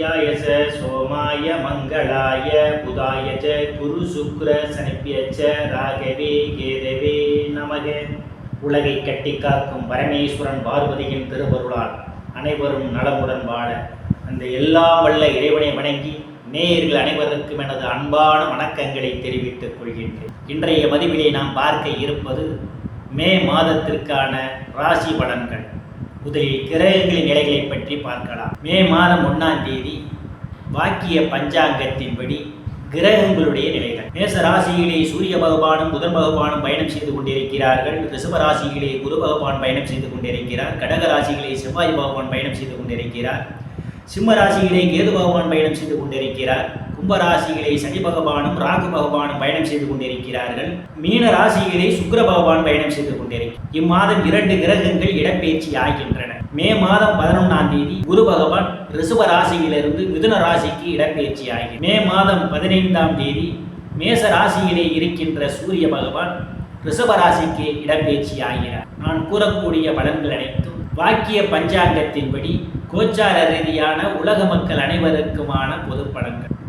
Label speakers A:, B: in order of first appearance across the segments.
A: ஆதித்யாய ச சோமாய மங்களாய புதாய ச குரு சுக்ர சனிப்பிய ச ராகவே கேதவே நமக. உலகை கட்டி காக்கும் பரமேஸ்வரன் பார்வதியின் திருவருளால் அனைவரும் நலமுடன் வாழ அந்த எல்லாம் வல்ல இறைவனை வணங்கி நேயர்கள் அனைவருக்கும் எனது அன்பான வணக்கங்களை தெரிவித்துக் கொள்கின்றேன். இன்றைய மதிப்பிலே நாம் பார்க்க இருப்பது மே மாதத்திற்கான ராசி பலன்கள். முதலில் கிரகங்களின் நிலைகளை பற்றி பார்க்கலாம். மே மாதம் ஒன்றாம் தேதி வாக்கிய பஞ்சாங்கத்தின்படி கிரகங்களுடைய நிலைகள். மேச ராசியிலே சூரிய பகவானும் புதன் பகவானும் பயணம் செய்து கொண்டிருக்கிறார்கள். ரிஷப ராசியிலே குரு பகவான் பயணம் செய்து கொண்டிருக்கிறார். கடக ராசியிலே செவ்வாய் பகவான் பயணம் செய்து கொண்டிருக்கிறார். சிம்ம ராசியிலே கேது பகவான் பயணம் செய்து கொண்டிருக்கிறார். கும்பராசிகளை சனி பகவானும் ராகு பகவானும் பயணம் செய்து கொண்டிருக்கிறார்கள். மீன ராசிகளை சுக்கர பகவான் பயணம் செய்து கொண்டிருக்கிறார். இம்மாதம் இரண்டு கிரகங்கள் இடப்பெயர்ச்சி ஆகின்றன. மே மாதம் பதினொன்றாம் தேதி குரு பகவான் ரிசுவ ராசியிலிருந்து மிதுன ராசிக்கு இடப்பெயர்ச்சி ஆகி மே மாதம் பதினைந்தாம் தேதி மேச ராசியிலே இருக்கின்ற சூரிய பகவான் ரிஷப ராசிக்கு இடப்பெயர்ச்சி ஆகிறார். நான் கூறக்கூடிய பலன்கள் அனைத்தும் வாக்கிய பஞ்சாங்கத்தின்படி கோச்சார ரீதியான உலக மக்கள் அனைவருக்குமான பொது படங்கள்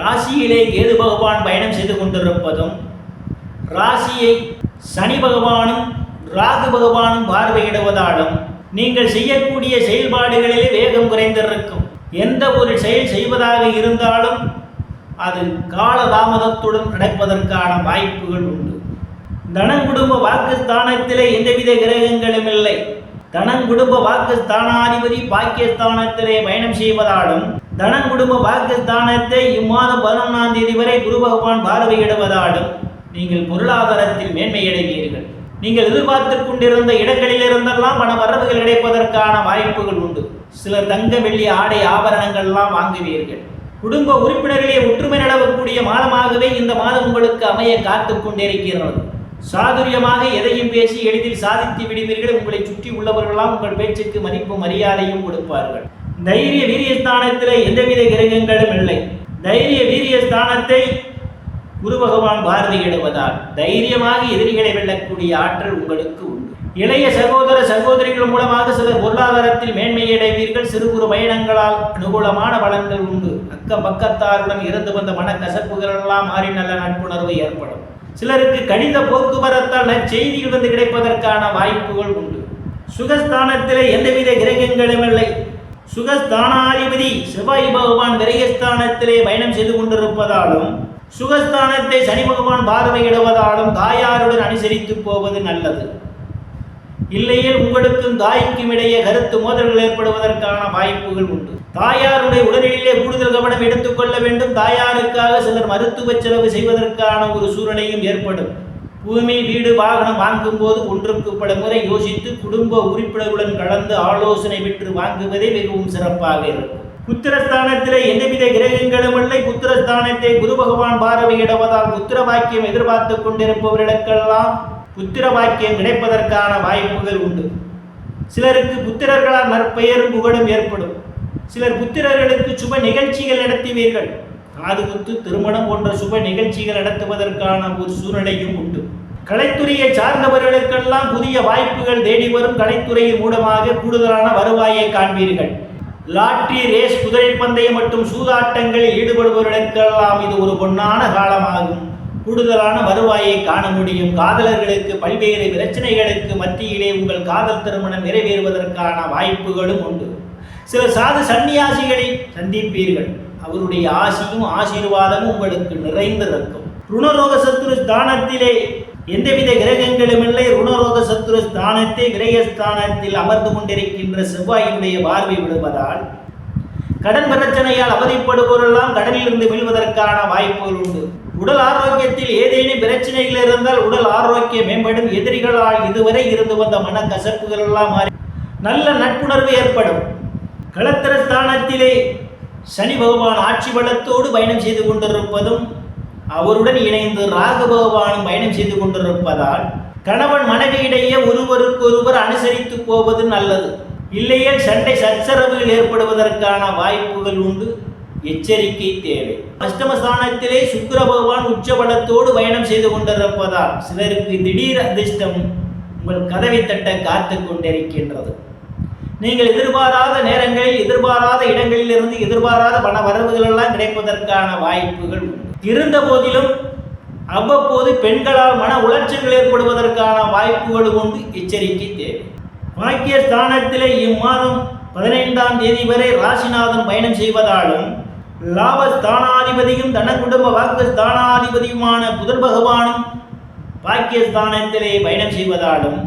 A: ராசியிலே கேது பகவான் பயணம் செய்து கொண்டிருப்பதும் ராசியை சனி பகவானும் ராகு பகவானும் பார்வையிடுவதாலும் நீங்கள் செய்யக்கூடிய செயல்பாடுகளிலே வேகம் குறைந்திருக்கும். எந்த ஒரு செயல் செய்வதாக இருந்தாலும் அது காலதாமதத்துடன் நடப்பதற்கான வாய்ப்புகள் உண்டு. தனங்குடும்ப வாக்குஸ்தானத்திலே எந்தவித கிரகங்களும் இல்லை. தனங்குடும்ப வாக்குஸ்தானாதிபதி பாக்கியஸ்தானத்திலே பயணம் செய்வதாலும் தனங்குடும்ப வாக்குஸ்தானத்தை இம்மாதம் பதினொன்றாம் தேதி வரை குரு பகவான் பார்வையிடுவதாலும் நீங்கள் பொருளாதாரத்தில் மேன்மையடைவீர்கள் நீங்கள் எதிர்பார்த்து கொண்டிருந்த இடங்களில் இருந்தெல்லாம் பண வரவுகள் கிடைப்பதற்கான வாய்ப்புகள் உண்டு. சிலர் தங்க வெள்ளி ஆடை ஆபரணங்கள்லாம் வாங்குவீர்கள். குடும்ப உறுப்பினர்களே ஒற்றுமை நிலவக்கூடிய மாதமாகவே இந்த மாதம் உங்களுக்கு அமைய காத்து கொண்டிருக்கிறது. சாதுரியமாக எதையும் பேசி எளிதில் சாதித்து விடுவீர்கள். உங்களை சுற்றி உள்ளவர்களாம் உங்கள் பேச்சுக்கு மதிப்பு மரியாதையும் கொடுப்பார்கள். தைரிய வீரியஸ்தானத்தில் எந்தவித கிரகங்களும் இல்லை. தைரிய வீரியஸ்தானத்தை குரு பகவான் பார்வையிடுவதால் தைரியமாக எதிரிகளை வெல்லக்கூடிய ஆற்றல் உங்களுக்கு உண்டு. இளைய சகோதர சகோதரிகள் மூலமாக சிலர் பொருளாதாரத்தில் மேன்மையடைவீர்கள் சிறு குறு பயணங்களால் அனுகூலமான பலன்கள் உண்டு. அக்க பக்கத்தாருடன் இருந்து வந்த மனக்கசப்புகளெல்லாம் மாறி நல்ல நட்புணர்வு ஏற்படும். சிலருக்கு கடித போக்குவரத்தால் நற்செய்திகள் வந்து கிடைப்பதற்கான வாய்ப்புகள் உண்டு. சுகஸ்தானத்திலே எந்தவித கிரகங்களும் இல்லை. சுகஸ்தானாதிபதி செவ்வாய் பகவான் விரயஸ்தானத்திலே பயணம் செய்து கொண்டிருப்பதாலும் சுகஸ்தானத்தை சனி பகவான் பார்வையிடுவதாலும் தாயாருடன் அனுசரித்து போவது நல்லது. இல்லையில் உங்களுக்கும் தாய்க்கும் இடையே கருத்து மோதல்கள் ஏற்படுவதற்கான வாய்ப்புகள் உண்டு. தாயாருடைய உடலிலே கூடுதல் கவனம் எடுத்துக்கொள்ள வேண்டும். தாயாருக்காக சிலர் மருத்துவ செலவு செய்வதற்கான ஒரு சூழ்நிலையும் ஏற்படும். பூமி வீடு வாகனம் வாங்கும் போது ஒன்றுக்கு பல முறை யோசித்து குடும்ப உறுப்பினர்களுடன் கலந்து ஆலோசனை பெற்று வாங்குவதே மிகவும் சிறப்பாக இருக்கும். புத்திரஸ்தானத்திலே எந்தவித கிரகங்களும் இல்லை. புத்திரஸ்தானத்தை குரு பகவான் பார்வையிடுவதால் புத்திர வாக்கியம் எதிர்பார்த்து கொண்டிருப்பவர்களுக்கெல்லாம் புத்திர வாக்கியம் கிடைப்பதற்கான வாய்ப்புகள் உண்டு. சிலருக்கு புத்திரர்களால் நற்பெயரும் புகழும் ஏற்படும். சிலர் புத்திரர்களுக்கு சுப நிகழ்ச்சிகள் நடத்துவீர்கள். காதுகுத்து திருமணம் போன்ற சுப நிகழ்ச்சிகள் நடத்துவதற்கான ஒரு சூழ்நிலையும் உண்டு. கலைத்துறையை சார்ந்தவர்களுக்கெல்லாம் புதிய வாய்ப்புகள் தேடி வரும் கலைத்துறையின் மூலமாக கூடுதலான வருவாயை காண்பீர்கள். லாட்ரி ரேஸ் குதிரை பந்தயம் மற்றும் சூதாட்டங்களில் ஈடுபடுபவர்களுக்கெல்லாம் இது ஒரு பொன்னான காலமாகும். கூடுதலான வருவாயை காண முடியும். காதலர்களுக்கு பல்வேறு பிரச்சனைகளுக்கு மத்தியிலே உங்கள் காதல் திருமணம் நிறைவேறுவதற்கான வாய்ப்புகளும் உண்டு. சில சாது சன்னியாசிகளை சந்திப்பீர்கள். அவருடைய ஆசியும் ஆசீர்வாதமும் உங்களுக்கு நிறைந்திருக்கும். ருணரோக சத்துரு ஸ்தானத்திலே எந்தவித கிரகங்களும் இல்லை. ருணரோக சத்துரு ஸ்தானத்தை கிரகஸ்தானத்தில் அமர்ந்து கொண்டிருக்கின்ற செவ்வாயினுடைய பார்வை விடுவதால் கடன் பிரச்சனையால் அவதிப்படுபவரெல்லாம் கடலிலிருந்து மீள்வதற்கான வீழ்வதற்கான வாய்ப்புகள் உண்டு. உடல் ஆரோக்கியத்தில் ஏதேனும் பிரச்சனைகள் இருந்தால் உடல் ஆரோக்கியம் மேம்படும். எதிரிகளால் இதுவரை இருந்து வந்த மனக்கசப்புகள் எல்லாம் மாறி நல்ல நட்புணர்வு ஏற்படும். களத்திர ஸ்தானத்திலே சனி பகவான் ஆட்சி பலத்தோடு பயணம் செய்து கொண்டிருப்பதும் அவருடன் இணைந்து ராக பகவானும் பயணம் செய்து கொண்டிருப்பதால் கணவன் மனைவியிடையே ஒருவருக்கொருவர் அனுசரித்து போவது நல்லது. இல்லையே சண்டை சச்சரவுகள் ஏற்படுவதற்கான வாய்ப்புகள் உண்டு. எச்சரிக்கை தேவை. அஷ்டமஸ்தானத்திலே சுக்கர பகவான் உச்சபலத்தோடு பயணம் செய்து கொண்டிருப்பதால் சிலருக்கு திடீர் அதிர்ஷ்டம் உங்கள் கதவை தட்ட காத்து கொண்டிருக்கின்றது. நீங்கள் எதிர்பாராத நேரங்களில் எதிர்பாராத இடங்களில் இருந்து எதிர்பாராத பண வரவுகள் எல்லாம் கிடைப்பதற்கான வாய்ப்புகள் இருந்த போதிலும் அவ்வப்போது பெண்களால் மன உளைச்சல்கள் ஏற்படுவதற்கான வாய்ப்புகள் உண்டு. எச்சரிக்கை தேவை. வாக்கிய ஸ்தானத்திலே இம்மாதம் பதினைந்தாம் தேதி வரை ராசிநாதன் பயணம் செய்வதாலும் லாபஸ்தானாதிபதியும் ஸ்தானாதிபதியும் குடும்ப வாக்கு ஸ்தானாதிபதியுமான புதன் பகவானும் பாக்கியஸ்தானத்திலே பயணம் செய்வதாலும்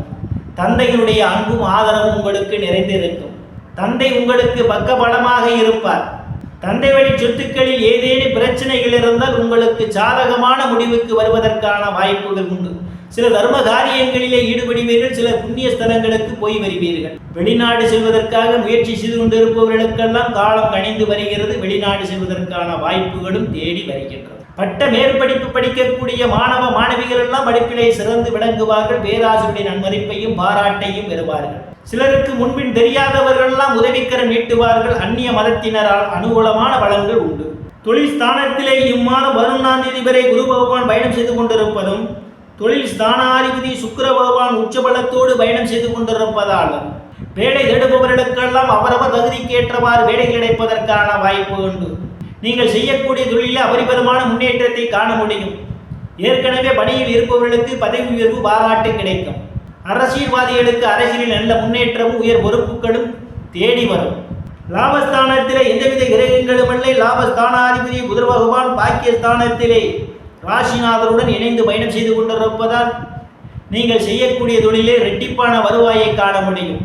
A: தந்தையினுடைய அன்பும் ஆதரவும் உங்களுக்கு நிறைந்திருக்கும். தந்தை உங்களுக்கு பக்கபலமாக இருப்பார். தந்தை வழி சொத்துக்களில் ஏதேனும் பிரச்சனைகள் இருந்தால் உங்களுக்கு சாதகமான முடிவுக்கு வருவதற்கான வாய்ப்புகள் உண்டு. சில தர்ம காரியங்களிலே ஈடுபடுவீர்கள் சில புண்ணிய ஸ்தலங்களுக்கு போய் வருவீர்கள். வெளிநாடு செல்வதற்காக முயற்சி செய்து கொண்டிருப்பவர்களுக்கெல்லாம் காலம் கணிந்து வருகிறது வெளிநாடு செல்வதற்கான வாய்ப்புகளும் தேடி வருகின்றன. பட்ட மேற்படிப்பு படிக்கக்கூடிய மாணவ மாணவிகள் எல்லாம் படிப்பிலே சிறந்து விளங்குவார்கள். பேராசிரியருடைய நன்மதிப்பையும் பாராட்டையும் பெறுவார்கள். சிலருக்கு முன்பின் தெரியாதவர்கள் எல்லாம் உதவிக்கரம் நீட்டுவார்கள். அந்நிய மதத்தினரால் அனுகூலமான பலன்கள் உண்டு. தொழில் ஸ்தானத்திலே இம்மாதம் பதினொன்றாம் தேதி வரை குரு பகவான் பயணம் செய்து கொண்டிருப்பதும் தொழில் ஸ்தானாதிபதி சுக்கர பகவான் உச்சபலத்தோடு பயணம் செய்து கொண்டிருப்பதாலும் வேலை தேடுபவர்களுக்கெல்லாம் அவரவர் தகுதிக்கேற்றவாறு வேலை கிடைப்பதற்கான வாய்ப்பு உண்டு. நீங்கள் செய்யக்கூடிய தொழிலில் அபரிமிதமான முன்னேற்றத்தை காண முடியும். ஏற்கனவே பணியில் இருப்பவர்களுக்கு பதவி உயர்வு பாராட்டு கிடைக்கும். அரசியல்வாதிகளுக்கு அரசியலில் நல்ல முன்னேற்றமும் உயர் பொறுப்புகளும் தேடி வரும். லாபஸ்தானத்திலே எந்தவித கிரகங்களும் இல்லை. லாபஸ்தானாதிபதி புதர் பகவான் பாக்கியஸ்தானத்திலே ராசிநாதருடன் இணைந்து பயணம் செய்து கொண்டிருப்பதால் நீங்கள் செய்யக்கூடிய தொழிலே ரெட்டிப்பான வருவாயை காண முடியும்.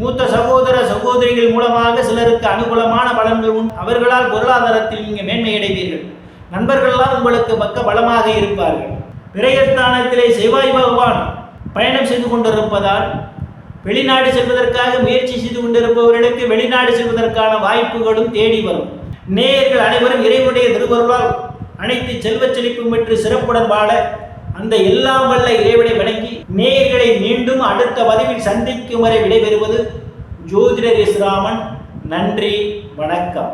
A: மூத்த சகோதர சகோதரிகள் மூலமாக சிலருக்கு அனுகூலமான பலன்கள் உண்டு. அவர்களால் பொருளாதாரத்தில் நீங்கள் மேன்மையடைவீர்கள். நண்பர்கள்லாம் உங்களுக்கு பக்க பலமாக இருப்பார்கள். விரயஸ்தானத்திலே செவ்வாய் பகவான் பயணம் செய்து கொண்டிருப்பதால் வெளிநாடு செல்வதற்காக முயற்சி செய்து கொண்டிருப்பவர்களுக்கு வெளிநாடு செல்வதற்கான வாய்ப்புகளும் தேடி வரும். நேயர்கள் அனைவரும் இறைவனுடைய திருவருளால் அனைத்து செல்வச் செழிப்பும் பெற்று சிறப்புடன் வாழ அந்த எல்லாம் வல்ல இறைவனை வணங்கி நேயர்களை மீண்டும் அடுத்த பதிவில் சந்திக்கும் வரை விடைபெறுவது ஜோதிடர் இஸ்ராமன் நன்றி வணக்கம்.